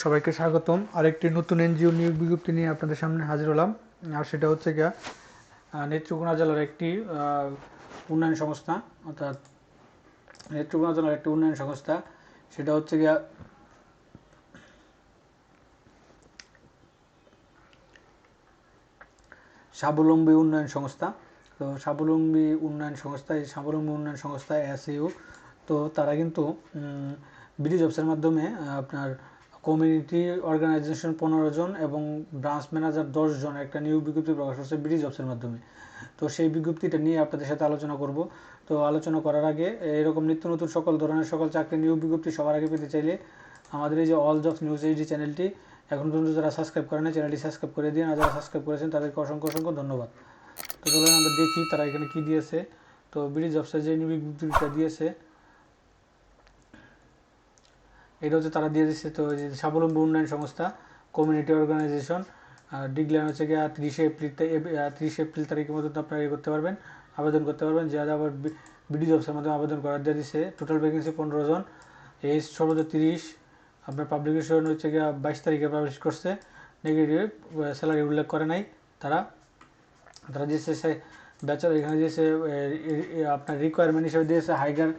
সবাইকে স্বাগতম। আরেকটি নতুন এনজিও নিয়োগ বিজ্ঞপ্তি নিয়ে আপনাদের সামনে হাজির হলাম। আর সেটা হচ্ছে গিয়া নেত্রকোনা জেলার একটি উন্নয়ন সংস্থা, অর্থাৎ নেত্রকোনা জেলার একটি উন্নয়ন সংস্থা। সেটা হচ্ছে গিয়া স্বাবলম্বী উন্নয়ন সংস্থা। তো স্বাবলম্বী উন্নয়ন সংস্থা, এই স্বাবলম্বী উন্নয়ন সংস্থা এসইউ। তো তারা কিন্তু বিডি জবসের মাধ্যমে আপনার কমিউনিটি অর্গানাইজেশন পনেরো জন এবং ব্রাঞ্চ ম্যানেজার দশ জন, একটা নিউ বিজ্ঞপ্তি প্রকাশ করছে বিডি জবসের মাধ্যমে। তো সেই বিজ্ঞপ্তিটা নিয়ে আপনাদের সাথে আলোচনা করব। তো আলোচনা করার আগে এরকম নিত্য নতুন সকল ধরনের সকল চাকরি নিয়োগ বিজ্ঞপ্তি সবার আগে পেতে চাইলে আমাদের এই যে অল জবস নিউজ এইচডি চ্যানেলটি এখন পর্যন্ত যারা সাবস্ক্রাইব করেন না চ্যানেলটি সাবস্ক্রাইব করে দিন। আর যারা সাবস্ক্রাইব করেছেন, তাদেরকে অসংখ্য অসংখ্য ধন্যবাদ। তো চলুন আমরা দেখি তারা এখানে কী দিয়েছে। তো বিডি জবসের যে নিউ বিজ্ঞপ্তিটা দিয়েছে এটা হচ্ছে তারা দিয়ে দিচ্ছে তো যে স্বাবলম্বী উন্নয়ন সংস্থা কমিউনিটি অর্গানাইজেশন ডিগ্লান হচ্ছে গিয়ে তিরিশে এপ্রিল তিরিশে এপ্রিল তারিখের মধ্যে আপনারা ইয়ে করতে পারবেন, আবেদন করতে পারবেন যারা আবার বিডি জবসের মাধ্যমে আবেদন করার দিয়ে দিচ্ছে টোটাল ভ্যাকেন্সি পনেরো জন এজ সর্বোচ্চ তিরিশ, আপনার পাবলিকেশন হচ্ছে গিয়ে বাইশ তারিখে পাবলিশ করছে। নেগেটিভ স্যালারি উল্লেখ করে নাই তারা। তারা দিয়েছে সে ব্যাচেলার এখানে দিয়েছে আপনার রিকোয়ারমেন্ট হিসেবে দিয়েছে হাইগার যে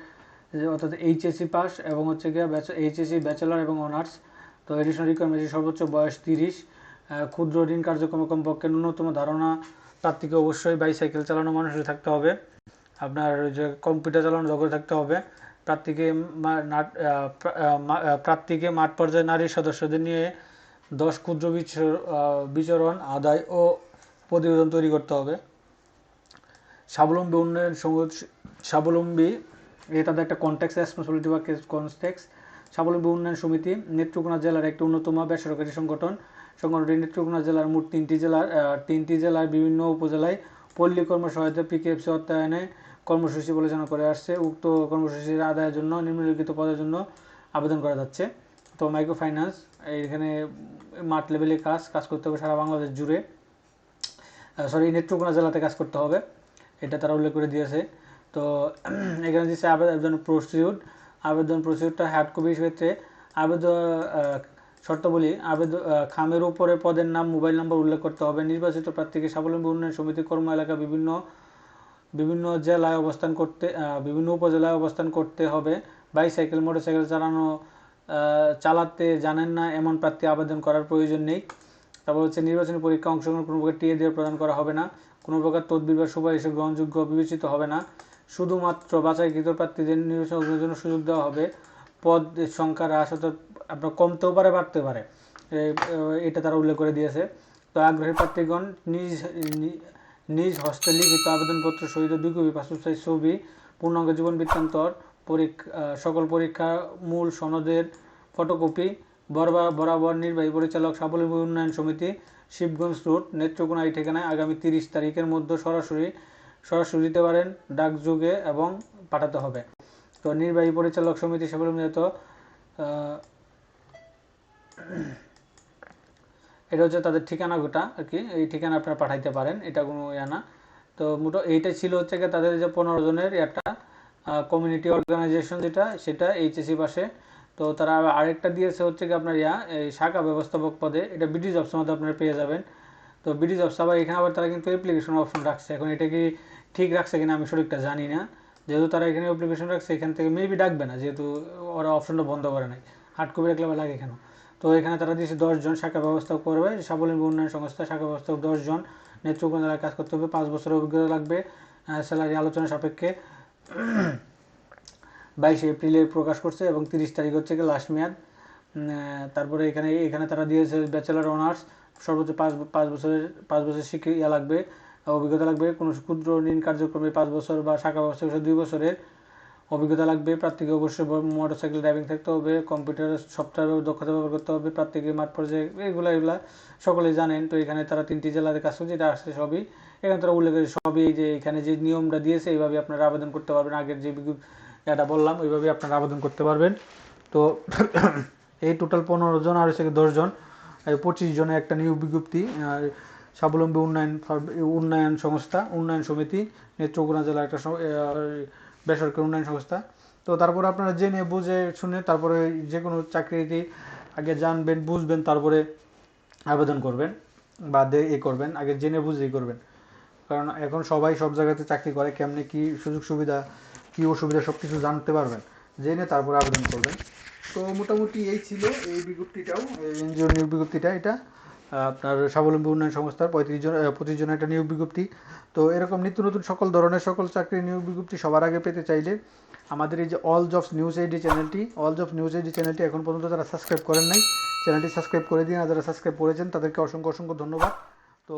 অর্থাৎ এইচএসসি পাস এবং হচ্ছে গিয়ে এইচএসসি ব্যাচেলর এবং অনার্স তো এডিশনাল রিকোয়ারমেন্ট সর্বোচ্চ বয়স তিরিশ। ক্ষুদ্র ঋণ কার্যক্রমে কমপক্ষে ন্যূনতম ধারণা প্রার্থীকে অবশ্যই বাইসাইকেল চালানো মানুষের থাকতে হবে। আপনার যে কম্পিউটার চালানো দক্ষ থাকতে হবে। প্রার্থীকে প্রার্থীকে মাঠ পর্যায়ে নারী সদস্যদের নিয়ে দশ ক্ষুদ্র বিচর- বিচরণ, আদায় ও প্রতিবেদন তৈরি করতে হবে। স্বাবলম্বী উন্নয়ন স্বাবলম্বী এটা তাদের একটা কন্ট্যাক্ট রেসপন্সিবিলিটি বা কনস্টেক্স স্বাবলম্বী উন্নয়ন সমিতি, নেত্রকোনা জেলার একটি অন্যতম বেসরকারি সংগঠন। সংগঠনটি নেত্রকোনা জেলার মোট তিনটি জেলার তিনটি জেলার বিভিন্ন উপজেলায় পল্লী কর্ম সহায়তা পিকেএফসি অর্থায়নে কর্মসূচি পরিচালনা করে আসছে। উক্ত কর্মসূচির আদায়ের জন্য, নিম্নলিখিত পদের জন্য আবেদন করা যাচ্ছে। তো মাইক্রো ফাইন্যান্স এখানে মাঠ লেভেলে কাজ কাজ করতে হবে সারা বাংলাদেশ জুড়ে। সরি নেত্রকোনা জেলাতে কাজ করতে হবে। এটা তারা উল্লেখ করে দিয়েছে। তো এখানে দিচ্ছে আবেদন প্রসিডিউর আবেদন প্রসিডিউরটা হার্ড কপির ক্ষেত্রে আবেদন শর্তাবলী আবেদন খামের উপরে পদের নাম, মোবাইল নম্বর উল্লেখ করতে হবে। নির্বাচিত প্রার্থীকে স্বাবলম্বী উন্নয়ন সমিতি, কর্ম এলাকা, বিভিন্ন বিভিন্ন জেলায় অবস্থান করতে বিভিন্ন উপজেলায় অবস্থান করতে হবে। বাইসাইকেল, মোটরসাইকেল চালানো চালাতে জানেন না, এমন প্রার্থী আবেদন করার প্রয়োজন নেই। তারপর হচ্ছে নির্বাচনী পরীক্ষা অংশগ্রহণ কোনো প্রকার টিএ দিয়ে প্রদান করা হবে না। কোনো প্রকার তদবির বা সুপারিশে গ্রহণযোগ্য বিবেচিত হবে না। শুধুমাত্র বাছাইকৃত প্রার্থীদের নির্বাচনের জন্য সুযোগ দেওয়া হবে। পদ সংখ্যা হ্রাস অর্থাৎ আপনার কমতেও পারে বাড়তে পারে। এটা তারা উল্লেখ করে দিয়েছে। তো আগ্রহী প্রার্থীগণ নিজ নিজ হস্তে লিখিত আবেদনপত্র সহিত দুই কপি পাসপোর্ট সাইজ ছবি, পূর্ণাঙ্গ জীবন বৃত্তান্তর পরীক্ষা সকল পরীক্ষা, মূল সনদের ফটোকপি, বরাবর বরাবর নির্বাহী পরিচালক স্বাবলম্বী উন্নয়ন সমিতি, শিবগঞ্জ রোড, নেত্রকোনা এই ঠিকানায় আগামী তিরিশ তারিখের মধ্যে সরাসরি সরাসরি দিতে পারেন ডাকযোগে এবং পাঠাতে হবে। তো নির্বাহী পরিচালক সমিতি স্বাবলম্বী তো এটা হচ্ছে তাদের ঠিকানা গোটা আর কি। এই ঠিকানা আপনারা পাঠাইতে পারেন, এটা কোনো ইয়া না। তো মোটো এইটা ছিল হচ্ছে গিয়ে তাদের যে পনেরো জনের একটা কমিউনিটি অর্গানাইজেশন যেটা, সেটা এইচএসি পাশে। তো তারা আরেকটা দিয়েছে হচ্ছে কি আপনার ইয়া, এই শাখা ব্যবস্থাপক পদে। এটা বিডি জবসের মধ্যে আপনারা পেয়ে যাবেন। তো বিডি জবস আবার এখানে, আবার তারা কিন্তু অ্যাপ্লিকেশন অপশন রাখছে। এখন এটা কি ঠিক রাখছে কিনা আমি সঠিকটা জানি না। যেহেতু তারা এখানে অ্যাপ্লিকেশন রাখছে, এখান থেকে মেবি ডাকবে না, যেহেতু ওরা অপশনটা বন্ধ করে নাই। হার্ড কপি রাখলে লাগে কেন? তো এখানে তারা দিয়েছে দশজন শাখা ব্যবস্থা করবে, স্বাবলম্বী উন্নয়ন সংস্থা, শাখা ব্যবস্থাপক দশজন নেতৃত্ব কাজ করতে হবে, পাঁচ বছরের অভিজ্ঞতা লাগবে স্যালারি আলোচনা সাপেক্ষে। বাইশে এপ্রিলে প্রকাশ করছে এবং তিরিশ তারিখ হচ্ছে কি লাস্ট মেয়াদ। তারপরে এখানে এখানে তারা দিয়েছে ব্যাচেলার অনার্স সর্বোচ্চ পাঁচ পাঁচ বছরের পাঁচ বছর শিক্ষা ইয়া লাগবে, অভিজ্ঞতা লাগবে, কোনো ক্ষুদ্র ঋণ কার্যক্রমে পাঁচ বছর বা শাখা ব্যবস্থা দুই বছরের অভিজ্ঞতা লাগবে প্রার্থীকে অবশ্যই মোটর সাইকেল ড্রাইভিং থাকতে হবে কম্পিউটার সফটওয়্যার দক্ষতা ব্যবহার করতে হবে প্রার্থীকে মাঠ পর্যায়ে, এগুলো, এগুলা সকলেই জানেন। তো এখানে তারা তিনটি জেলাতে কাজ করছে, এটা আসছে সবই। এখানে তারা উল্লেখ সবই যে এখানে যে নিয়মটা দিয়েছে, এইভাবে আপনারা আবেদন করতে পারবেন। আগের যে এটা বললাম ওইভাবে আপনারা আবেদন করতে পারবেন। তো এই টোটাল পনেরো জন, আর হচ্ছে দশজন জন। পঁচিশ জনের একটা নিয়োগ বিজ্ঞপ্তি স্বাবলম্বী উন্নয়ন উন্নয়ন সংস্থা, উন্নয়ন সমিতি, নেত্রকোনা জেলা একটা বেসরকারি উন্নয়ন সংস্থা। তো তারপরে আপনারা জেনে, বুঝে, শুনে তারপরে যে কোনো চাকরিটি আগে জানবেন, বুঝবেন, তারপরে আবেদন করবেন বা এ করবেন। আগে জেনে বুঝেই করবেন। কারণ এখন সবাই সব জায়গাতে চাকরি করে, কেমনে কি সুযোগ সুবিধা কি অসুবিধা সব কিছু জানতে পারবেন। জেনে তারপরে আবেদন করবেন। তো মোটামুটি এই ছিল এই বিজ্ঞপ্তিটাও এনজিও নিয়োগ বিজ্ঞপ্তিটা এটা। আপনার স্বাবলম্বী উন্নয়ন সংস্থার পঁয়ত্রিশ জন পঁচিশ জনের একটা নিয়োগ বিজ্ঞপ্তি। তো এরকম নিত্য নতুন সকল ধরনের সকল চাকরির নিয়োগ বিজ্ঞপ্তি সবার আগে পেতে চাইলে আমাদের এই যে অল জবস নিউজ এইডি চ্যানেলটি অল জবস নিউজ এইডি চ্যানেলটি এখন পর্যন্ত যারা সাবস্ক্রাইব করেন নাই চ্যানেলটি সাবস্ক্রাইব করে দিন। আর যারা সাবস্ক্রাইব করেছেন, তাদেরকে অসংখ্য অসংখ্য ধন্যবাদ। তো